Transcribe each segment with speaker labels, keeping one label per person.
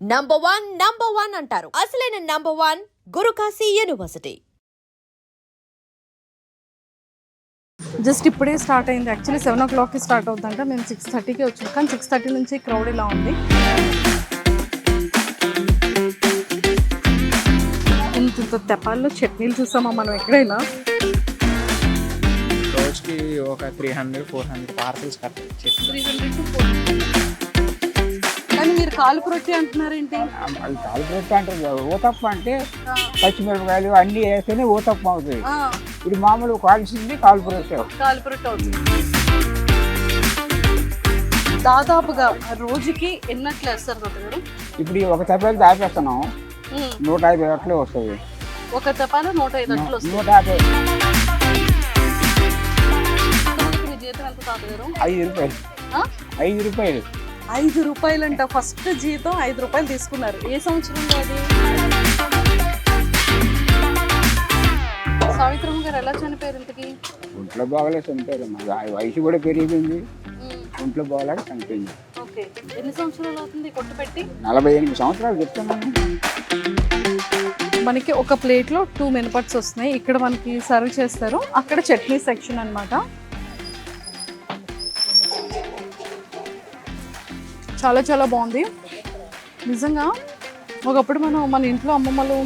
Speaker 1: Number one number one అంటారు. అసలైన number one Guru Kashi university
Speaker 2: just ఇప్పుడే start అయింది. యాక్చువల్లీ సెవెన్ ఓ క్లాక్కి స్టార్ట్ అవుతుందంట. మేము సిక్స్ థర్టీకి వచ్చాం. కానీ సిక్స్ థర్టీ నుంచి క్రౌడ్ ఇలా ఉంది. ఇంత తెపాల్లో చట్నీలు చూసామా మనం ఎక్కడైనా?
Speaker 3: రోజుకి ఒక three hundred four hundred parcels కట్టచ్చు
Speaker 2: కానీ మీరు కాలు రొట్టి అంటున్నారేంటి?
Speaker 4: అది కాలిపోతే అంటారు ఊతప్ప అంటే పచ్చిమిరపకాయలు అన్నీ వేస్తేనే ఊతప్ప అవుతుంది. ఇది మామూలు కాల్చింది కాల్పురొట్టే
Speaker 2: కాలు రొట్టి అవుతుంది. దాదాపుగా రోజుకి ఎన్నట్లు వేస్తారు గారు?
Speaker 4: ఇప్పుడు ఈ ఒక తప్పేలు దాపేస్తున్నాం నూట యాభై అట్లే వస్తుంది
Speaker 2: ఒక తెపాలు నూట ఐదు అట్లు వస్తాయి.
Speaker 4: నూట యాభై. ఐదు రూపాయలు? ఐదు రూపాయలు.
Speaker 2: ఐదు రూపాయలంట. ఫస్ట్ జీతం ఐదు రూపాయలు తీసుకున్నారు. ఏ సంవత్సరంలో అది? సావిత్రమ్మ గారు ఎలా చనిపోయారు ఇంతకి?
Speaker 4: ఒంట్లో బాగలేదు చనిపోయారు. వయసు కూడా పెరిగిపోయింది. ఒంట్లో బాగలేక చనిపోయింది.
Speaker 2: ఓకే. ఎన్ని సంవత్సరాలు అవుతుంది కొట్టు పెట్టి?
Speaker 4: నలభై ఎనిమిది సంవత్సరాలు చెప్తున్నాను
Speaker 2: మనకి ఒక ప్లేట్లో టూ మినపట్స్ వస్తున్నాయి. ఇక్కడ మనకి సర్వ్ చేస్తారు. అక్కడ చట్నీ సెక్షన్ అన్నమాట. చాలా చాలా బాగుంది. నిజంగా ఒకప్పుడు మనం మన ఇంట్లో అమ్మమ్మలు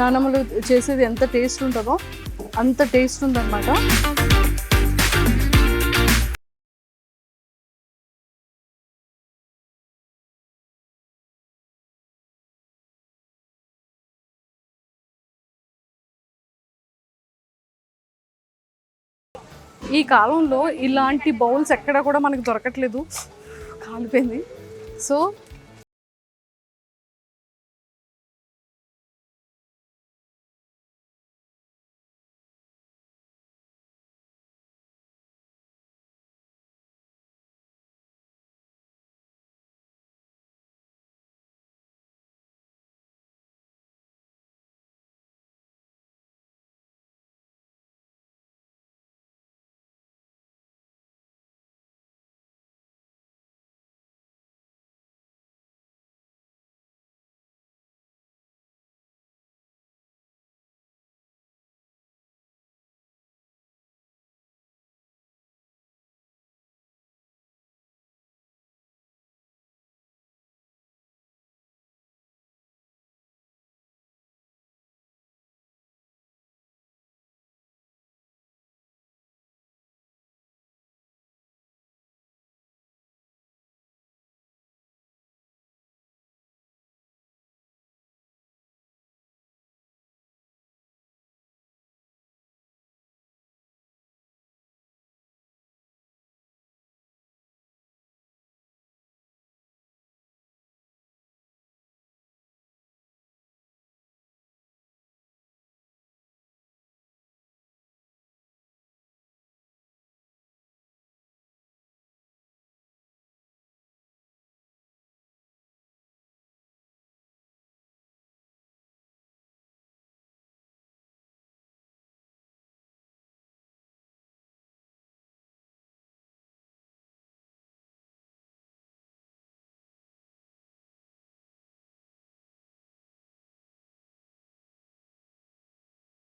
Speaker 2: నానమ్మలు చేసేది ఎంత టేస్ట్ ఉంటుందో అంత టేస్ట్ ఉందన్నమాట. ఈ కాలంలో ఇలాంటి బౌల్స్ ఎక్కడ కూడా మనకి దొరకట్లేదు. కాలిపోయింది. ಸೊ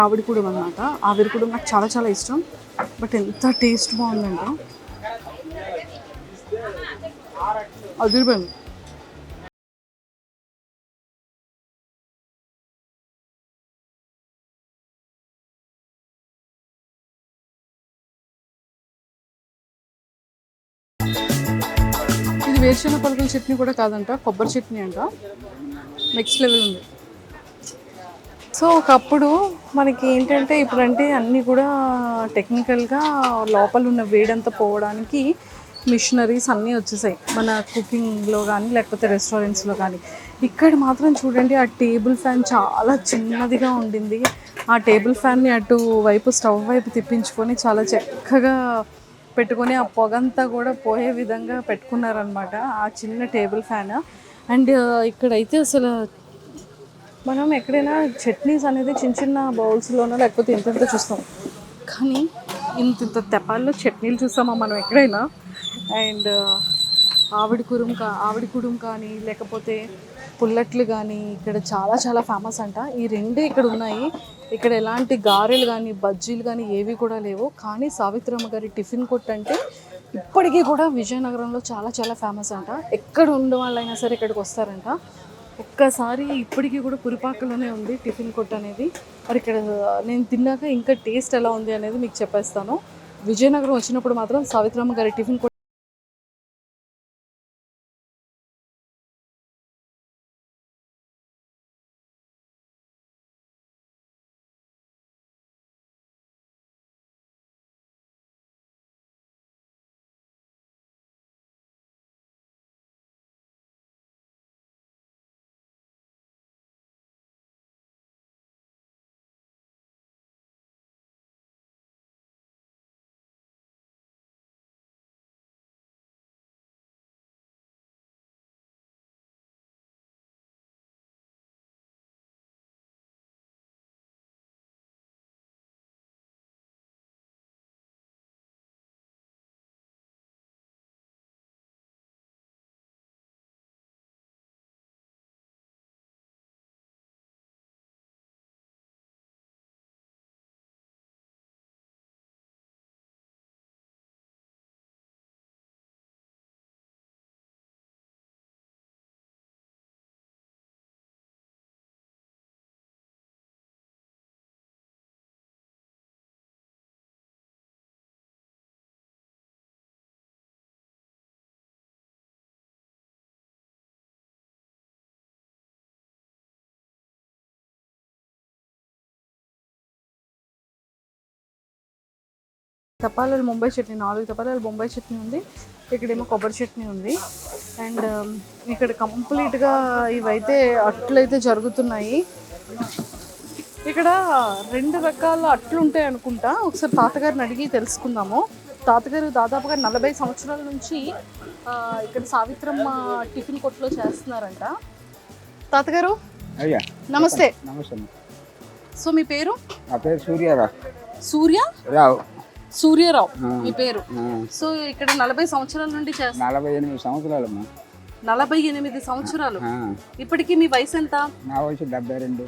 Speaker 2: సో ఆవిడకూడం అనమాట ఆవిడకూడం నాకు చాలా చాలా ఇష్టం. బట్ ఎంత టేస్ట్ బాగుందంట. అదిరిపోయింది. ఇది వేరుశెనగ పలకల చట్నీ కూడా కాదంట కొబ్బరి చట్నీ అంట. నెక్స్ట్ లెవెల్ ఉంది. సో ఒకప్పుడు మనకి ఏంటంటే ఇప్పుడంటే అన్నీ కూడా టెక్నికల్గా లోపల ఉన్న వేడంతా పోవడానికి మిషనరీస్ అన్నీ వచ్చేసాయి. మన కుకింగ్లో కానీ లేకపోతే రెస్టారెంట్స్లో కానీ. ఇక్కడ మాత్రం చూడండి ఆ టేబుల్ ఫ్యాన్ చాలా చిన్నదిగా ఉండింది. ఆ టేబుల్ ఫ్యాన్ని అటు వైపు స్టవ్ వైపు తిప్పించుకొని చాలా చక్కగా పెట్టుకొని ఆ పొగంతా కూడా పోయే విధంగా పెట్టుకున్నారనమాట ఆ చిన్న టేబుల్ ఫ్యాన్. అండ్ ఇక్కడైతే అసలు మనం ఎక్కడైనా చట్నీస్ అనేది చిన్న చిన్న బౌల్స్లోనో లేకపోతే ఇంత ఇంత చూస్తాం. కానీ ఇంత ఇంత తెపాల్లో చట్నీలు చూస్తామా మనం ఎక్కడైనా? అండ్ ఆవిడ కురుం కా ఆవిడ కుడుం కానీ లేకపోతే పుల్లట్లు కానీ ఇక్కడ చాలా చాలా ఫేమస్ అంట. ఈ రెండే ఇక్కడ ఉన్నాయి. ఇక్కడ ఎలాంటి గారెలు కానీ బజ్జీలు కానీ ఏవి కూడా లేవు. కానీ సావిత్రమ్మ గారి టిఫిన్ కొట్టు అంటే ఇప్పటికీ కూడా విజయనగరంలో చాలా చాలా ఫేమస్ అంట. ఎక్కడ ఉండే వాళ్ళైనా సరే ఇక్కడికి వస్తారంట. ఒక్కసారి ఇప్పటికీ కూడా పురిపాకలోనే ఉంది టిఫిన్ కొట్ అనేది. మరి ఇక్కడ నేను తిన్నాక ఇంకా టేస్ట్ ఎలా ఉంది అనేది మీకు చెప్పేస్తాను. విజయనగరం వచ్చినప్పుడు మాత్రం సావిత్రమ్మ గారి టిఫిన్ తపాలాలు ముంబై చట్నీ నాలుగు తపాలాలు ముంబై చట్నీ ఉంది. ఇక్కడేమో కొబ్బరి చట్నీ ఉంది. అండ్ ఇక్కడ కంప్లీట్గా ఇవైతే అట్లయితే జరుగుతున్నాయి. ఇక్కడ రెండు రకాల అట్లు ఉంటాయి అనుకుంటా. ఒకసారి తాతగారిని అడిగి తెలుసుకుందాము. తాతగారు దాదాపుగా నలభై సంవత్సరాల నుంచి ఇక్కడ సావిత్రమ్మ టిఫిన్ కొట్లో చేస్తున్నారంట. తాతగారు?
Speaker 4: అయ్యా.
Speaker 2: నమస్తే.
Speaker 4: నమస్తే.
Speaker 2: సో మీ పేరు?
Speaker 4: నా పేరు సూర్యారావు
Speaker 2: సూర్య?
Speaker 4: రావు.
Speaker 2: సూర్యరావు మీ పేరు? సో ఇక్కడ నలభై సంవత్సరాల నుండి చేస్తారు
Speaker 4: నలభై ఎనిమిది సంవత్సరాలమ్మా.
Speaker 2: నలభై ఎనిమిది సంవత్సరాలు. ఇప్పటికి మీ వయసు ఎంత?
Speaker 4: నా వయసు డెబ్బై రెండు.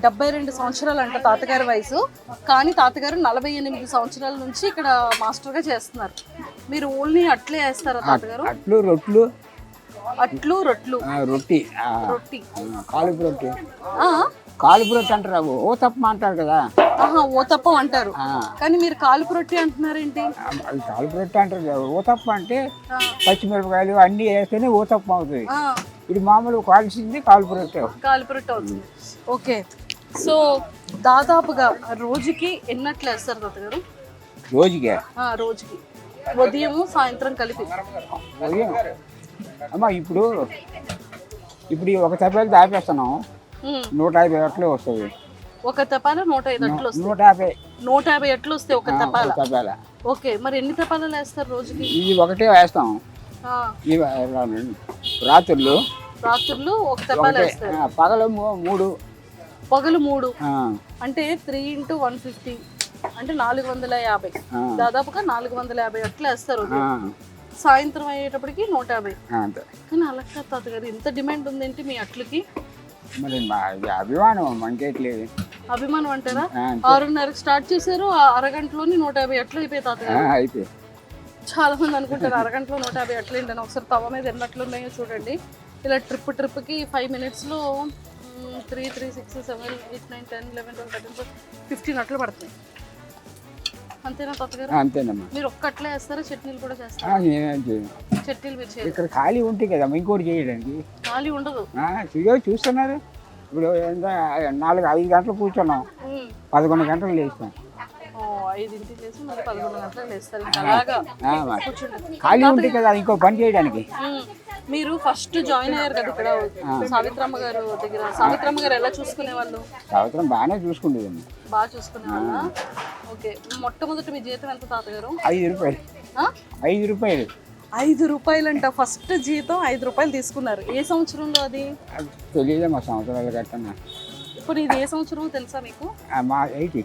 Speaker 2: డెబ్బై రెండు సంవత్సరాలు అంట తాతగారి వయసు. కానీ తాతగారు నలభై ఎనిమిది సంవత్సరాల నుంచి ఇక్కడ మాస్టర్గా చేస్తున్నారు. మీరు ఓన్లీ అట్లే వేస్తారా తాతగారు?
Speaker 4: అట్లు రొట్లు.
Speaker 2: అట్లు రొట్లు.
Speaker 4: రొట్టి.
Speaker 2: రొట్టి.
Speaker 4: కాలుపు రొట్టి. కాలుపు రొట్టి అంటారు. ఓ తప్ప అంటారు కదా.
Speaker 2: ఆహా ఓతప్పం అంటారు. కానీ మీరు కాలుపు రొట్టి అంటున్నారేంటి?
Speaker 4: అది కాలుపు రొట్టి అంటారు కదా. ఓ తప్ప అంటే పచ్చిమిరపకాయలు అన్నీ వేస్తేనే ఓ తప్ప అవుతుంది ఇది మామూలు కాల్చింది కాలుపు రొట్టె
Speaker 2: కాలుపు రొట్టి అవుతుంది. ఓకే. సో దాదాపుగా రోజుకి ఎన్నట్లు వేస్తారు తాతగారు
Speaker 4: రోజుకే?
Speaker 2: ఆ, రోజుకి. ఉదయము సాయంత్రం కలిపి.
Speaker 4: ఉదయం? అమ్మా ఇప్పుడు ఇప్పుడు ఒక తప్పేలు దాపేస్తున్నాం. నూట యాభై అట్లే వస్తుంది
Speaker 2: ఒక తపాల నూట ఐదు అట్లు వస్తాయి?
Speaker 4: నూట యాభై
Speaker 2: నూట యాభై అట్లు వస్తాయి ఒక తపాల
Speaker 4: ఒక తప్పేల
Speaker 2: ఓకే మరి ఎన్ని తపాలాలు వేస్తారు రోజుకి?
Speaker 4: ఇది ఒకటే వేస్తాం. రాత్రులు.
Speaker 2: రాత్రులు ఒక తపాల వేస్తారు.
Speaker 4: పగలు మూడు.
Speaker 2: పగలు మూడు? అంటే త్రీ ఇంటూ వన్ ఫిఫ్టీ అంటే నాలుగు వందల యాభై. దాదాపుగా నాలుగు వందల యాభై అట్లు వేస్తారు సాయంత్రం అయ్యేటప్పటికి నూట యాభై కానీ అలా కాదు తాతగారు ఇంత డిమాండ్ ఉందేంటి మీ అట్లకి?
Speaker 4: మరి మా అభిమానం మంకేట్లేదు.
Speaker 2: అభిమానం అంటారా. ఆరున్నరకు స్టార్ట్ చేశారు అరగంటలోని నూట యాభై అట్లు అయిపోయి తాతగారు
Speaker 4: అయితే
Speaker 2: చాలా మంది అనుకుంటారు అరగంటలో నూట యాభై అట్లు ఏంటని. ఒకసారి తవ మీద ఎన్ని అట్లు ఉన్నాయో చూడండి. ఇలా ట్రిప్ ట్రిప్కి ఫైవ్ మినిట్స్లో three three six seven eight nine ten eleven twelve thirteen fifteen అట్లు పడుతున్నాయి అంతేనా తాతగారు?
Speaker 4: అంతేనమ్మా.
Speaker 2: మీరు ఒక్క అట్లే వేస్తారా? చట్నీలు కూడా చేస్తారా?
Speaker 4: నేనేం చేయను.
Speaker 2: చట్నీలు మీరు చేయరు.
Speaker 4: ఇక్కడ ఖాళీ ఉంటే కదమ్మా ఇంకోటి చేయడానికి.
Speaker 2: ఖాళీ ఉండదు.
Speaker 4: ఆ, ఇదిగో చూస్తున్నారు. ఇప్పుడు ఎంత నాలుగు ఐదు గంటలు కూర్చున్నాం. పదకొండు గంటలు లేస్తాం
Speaker 2: ఓ, ఐదింటికి లేసి మళ్ళీ పదకొండు గంటలకు లేస్తారు. ఇంకా అలాగా
Speaker 4: ఆ, మరి.
Speaker 2: కూర్చుంటారు.
Speaker 4: ఖాళీ ఉంటే కదా ఇంకో పని చేయడానికి.
Speaker 2: మీరు ఫస్ట్ జాయిన్ అయ్యారు కదా ఇక్కడ. సావిత్రమ్మ గారు దగ్గర. సావిత్రమ్మ గారు ఎలా చూసుకునే వాళ్ళు
Speaker 4: సంవత్సరం బాగానే
Speaker 2: బాగా చూసుకునే వాళ్ళ ఓకే. మొట్టమొదటి మీ జీతం ఎంత తాతగారు?
Speaker 4: ఐదు రూపాయలు? ఐదు రూపాయలు.
Speaker 2: ఐదు రూపాయలంట. ఫస్ట్ జీతం ఐదు రూపాయలు తీసుకున్నారు. ఏ సంవత్సరంలో అది?
Speaker 4: తెలియదే మా సంవత్సరాలు కట్టన్నా.
Speaker 2: ఇప్పుడు ఇది ఏ సంవత్సరమో తెలుసా మీకు?
Speaker 4: మా ఎయిటీ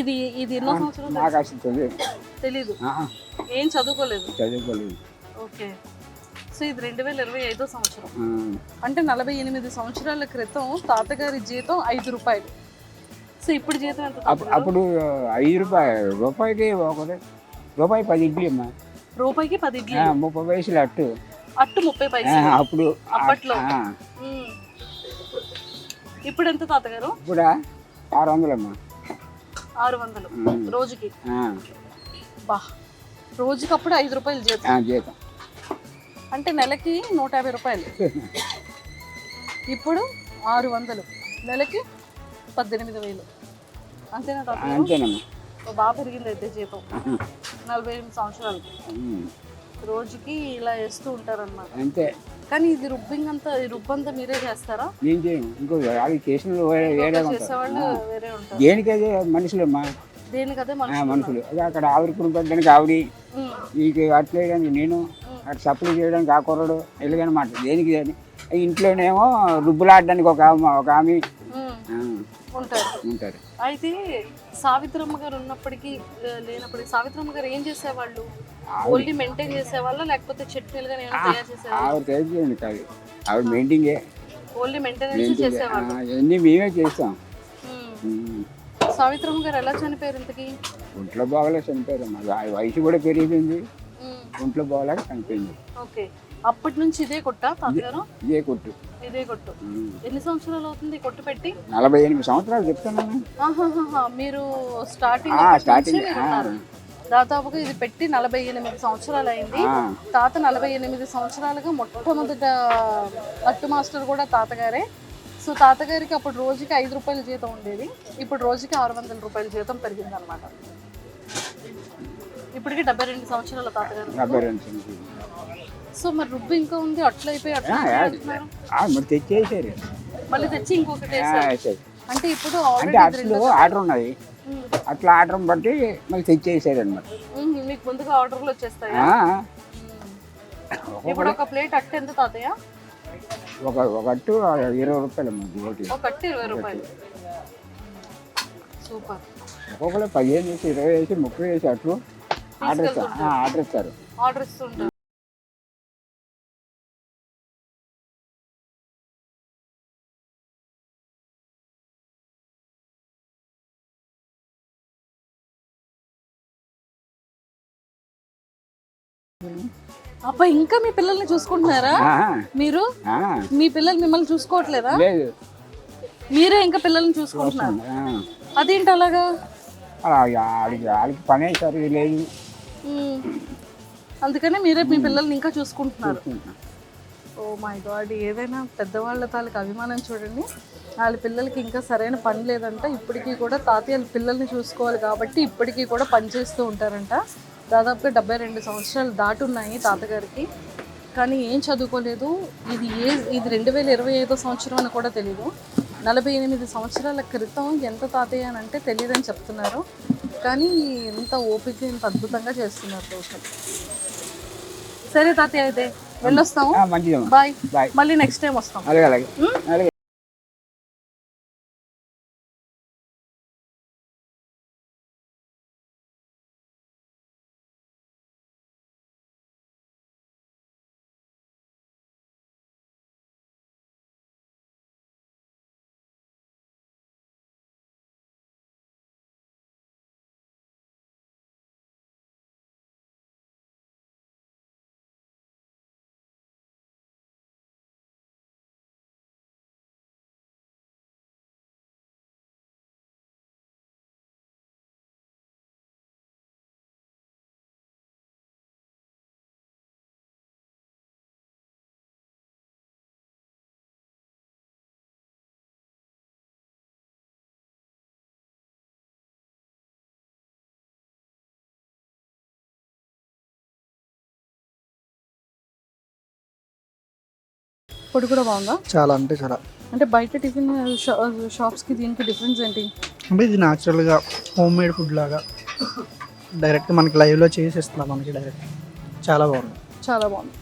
Speaker 2: ఇది ఇది ఎన్నో సంవత్సరం
Speaker 4: నాకు అసలు తెలియదు.
Speaker 2: తెలీదు.
Speaker 4: ఆ,
Speaker 2: ఏం చదువుకోలేదు?
Speaker 4: చదువుకోలేదు.
Speaker 2: ఓకే. సో ఇది రెండు వేల ఇరవై ఐదో సంవత్సరం. అంటే నలభై ఎనిమిది సంవత్సరాల క్రితం తాతగారి జీతం ఐదు రూపాయలు. సో ఇప్పుడు జీతం ఎంత
Speaker 4: అప్పుడు ఐదు రూపాయలు రూపాయికి ఒకటి రూపాయి పది ఇడ్లీ అమ్మా.
Speaker 2: రూపాయికి పది ఇడ్లీ?
Speaker 4: ముప్పై పైసలు అట్టు.
Speaker 2: అట్టు ముప్పై పైసలు.
Speaker 4: అప్పుడు
Speaker 2: అప్పట్లో. ఇప్పుడు ఎంత తాతగారు?
Speaker 4: ఇప్పుడా? ఆరు వందలమ్మా
Speaker 2: ఆరు వందలు. రోజుకి? బా. రోజుకి అప్పుడు ఐదు రూపాయలు జీతం.
Speaker 4: జీతం.
Speaker 2: అంటే నెలకి నూట యాభై రూపాయలు. ఇప్పుడు ఆరు వందలు. నెలకి పద్దెనిమిది వేలు. అంతేనా
Speaker 4: అంతేనమ్మా.
Speaker 2: ఓ బాగా పెరిగింది అయితే జీతం నలభై ఎనిమిది సంవత్సరాలకి
Speaker 4: ఉమ్,
Speaker 2: రోజుకి ఇలా వేస్తూ ఉంటారన్నమాట.
Speaker 4: అంతే.
Speaker 2: కానీ ఇది రుబ్బింగ్ అంతా రుబ్బంతా మీరే చేస్తారా?
Speaker 4: నేను చేయను. ఇంకో అది చేసిన వేరే వేరే ఉంటారు.
Speaker 2: చేసేవాళ్ళు వేరే ఉంటారు.
Speaker 4: దేనికైతే మనుషులమ్మా?
Speaker 2: దేనికదే మనుషులు
Speaker 4: మనుషులు. అదే అక్కడ ఆవిరి కుటుంబానికి ఆవిడి
Speaker 2: ఉమ్,
Speaker 4: నీకు అట్లా నేను అటు సప్లై చేయడానికి ఆ కుర్రడు ఎలాగనమాట దేనికి దేని? ఇంట్లోనేమో రుబ్బులాడడానికి ఒక ఆమె ఒక ఆమె
Speaker 2: ఉంటారు
Speaker 4: ఉంటారు
Speaker 2: అయితే సావిత్రమ్మ గారు ఉన్నప్పటికీ లేనప్పటికీ సావిత్రమ్మ గారు ఏం చేసేవాళ్ళు? ఓన్లీ మెయింటైన్ చేసేవాళ్ళ లేకపోతే చట్నీలుగా నేను తయారు చేసేవాళ్ళు?
Speaker 4: కాదు. ఆవిడ మెయింటింగే
Speaker 2: ఓన్లీ మెయింటెనెన్స్ చేసేవాళ్ళు.
Speaker 4: ఇవన్నీ మేమే చేస్తాం.
Speaker 2: సావిత్రమ్మ గారు ఎలా చనిపోయారు ఇంతకి?
Speaker 4: ఒంట్లో బాగలేక చనిపోయారు మా వయసు కూడా పెరిగిపోయింది.
Speaker 2: ఉమ్,
Speaker 4: ఒంట్లో బాగలేక చనిపోయింది.
Speaker 2: ఓకే. అప్పటి నుంచి ఇదే కొట్ట తాతగారు?
Speaker 4: ఇదే కొట్టు.
Speaker 2: ఇదే కొట్టు. ఎన్ని సంవత్సరాలు అవుతుంది ఈ కొట్టు పెట్టి?
Speaker 4: నలభై ఎనిమిది సంవత్సరాలు
Speaker 2: ఆహాహాహా, మీరు స్టార్టింగ్
Speaker 4: స్టార్టింగ్.
Speaker 2: దాదాపుగా ఇది పెట్టి నలభై ఎనిమిది సంవత్సరాలు అయింది. తాత నలభై ఎనిమిది సంవత్సరాలుగా మొట్టమొదట అట్టు మాస్టర్ కూడా తాతగారే. సో తాతగారికి అప్పుడు రోజుకి ఐదు రూపాయల జీతం ఉండేది. ఇప్పుడు రోజుకి ఆరు వందల రూపాయల జీతం పెరిగింది అనమాట ఇప్పటికి డెబ్బై రెండు సంవత్సరాల తాతగారు
Speaker 4: డెబ్బై రెండు సంవత్సరాలు.
Speaker 2: సో మరి రుబ్బు ఇంకా ఉంది అట్లా అయిపోయి అట్లా అంటున్నారు.
Speaker 4: మరి తెచ్చేసారు.
Speaker 2: మళ్ళీ తెచ్చి ఇంకొకటి వేశారు. అంటే ఇప్పుడు
Speaker 4: అంటే
Speaker 2: ఆల్రెడీ
Speaker 4: అట్లు ఆర్డర్ ఉన్నది. అట్లా ఆర్డర్ బట్టి మళ్ళీ తెచ్చేసారు అనమాట
Speaker 2: మీకు ముందుగా ఆర్డర్లు వచ్చేస్తాయా? ఇప్పుడు ఒక ప్లేట్ అట్టు ఎంత తాతయ్య?
Speaker 4: ఒక ఒక అట్టు ఇరవై రూపాయలు అమ్మా ఒకటి.
Speaker 2: ఒక అట్టు ఇరవై రూపాయలు. సూపర్.
Speaker 4: ఒక్కొక్కరు పదిహేను వేసి ఇరవై వేసి ముప్పై వేసి అట్లు. ఆర్డర్ ఇస్తారు ఆ, ఆర్డర్ ఇస్తారు.
Speaker 2: ఆర్డర్ ఇస్తుంటారు అబ్బా ఇంకా మీ పిల్లల్ని చూసుకుంటున్నారా? మీరు? మీ పిల్లలు మిమ్మల్ని చూసుకోవట్లేదా?
Speaker 4: లేదు.
Speaker 2: మీరే ఇంకా పిల్లల్ని చూసుకుంటున్నారు? అదేంటి అలాగా?
Speaker 4: పని వేసారు లేదు.
Speaker 2: అందుకనే మీరే మీ పిల్లల్ని ఇంకా చూసుకుంటున్నారు. ఓ మై గాడ్ ఏదైనా పెద్దవాళ్ళ తాలూకు అభిమానం చూడండి. వాళ్ళ పిల్లలకి ఇంకా సరైన పని లేదంట. ఇప్పటికీ కూడా తాతయ్య పిల్లల్ని చూసుకోవాలి కాబట్టి ఇప్పటికీ కూడా పని చేస్తూ ఉంటారంట. దాదాపుగా డెబ్బై రెండు సంవత్సరాలు దాటున్నాయి తాతగారికి. కానీ ఏం చదువుకోలేదు. ఇది ఏ ఇది రెండు వేల ఇరవై ఐదో సంవత్సరం అని కూడా తెలియదు నలభై ఎనిమిది సంవత్సరాల క్రితం ఎంత తాతయ్య అని అంటే తెలియదని చెప్తున్నారు. కానీ ఎంత ఓపిక ఇంత అద్భుతంగా చేస్తున్నారు రోజు సరే తాతయ్య అయితే వెళ్ళొస్తాము. బాయ్.
Speaker 4: బాయ్.
Speaker 2: మళ్ళీ నెక్స్ట్ టైం వస్తాం.
Speaker 4: అలాగే అలాగే.
Speaker 2: పొడి కూడా బాగుందా?
Speaker 5: చాలా అంటే చాలా.
Speaker 2: అంటే బయట టిఫిన్ షాప్స్కి దీనికి డిఫరెన్స్ ఏంటి?
Speaker 5: అంటే ఇది న్యాచురల్గా హోమ్ మేడ్ ఫుడ్ లాగా. డైరెక్ట్ మనకి లైవ్లో చేసి ఇస్తున్నారు మనకి డైరెక్ట్ చాలా బాగుంది.
Speaker 2: చాలా బాగుంది.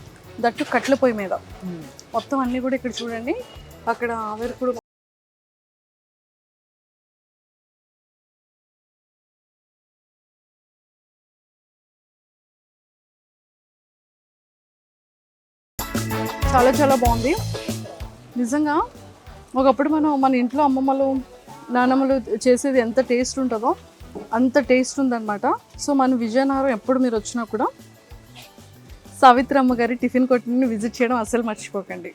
Speaker 2: దట్టు కట్ల పొయ్యి మీద. మొత్తం అన్నీ కూడా ఇక్కడ చూడండి. అక్కడ ఆవిరి కూడా చాలా చాలా బాగుంది. నిజంగా ఒకప్పుడు మనం మన ఇంట్లో అమ్మమ్మలు నానమ్మలు చేసేది ఎంత టేస్ట్ ఉంటుందో అంత టేస్ట్ ఉందన్నమాట. సో మన విజయనగరం ఎప్పుడు మీరు వచ్చినా కూడా సావిత్రమ్మ గారి టిఫిన్ కొట్టిని విజిట్ చేయడం అస్సలు మర్చిపోకండి.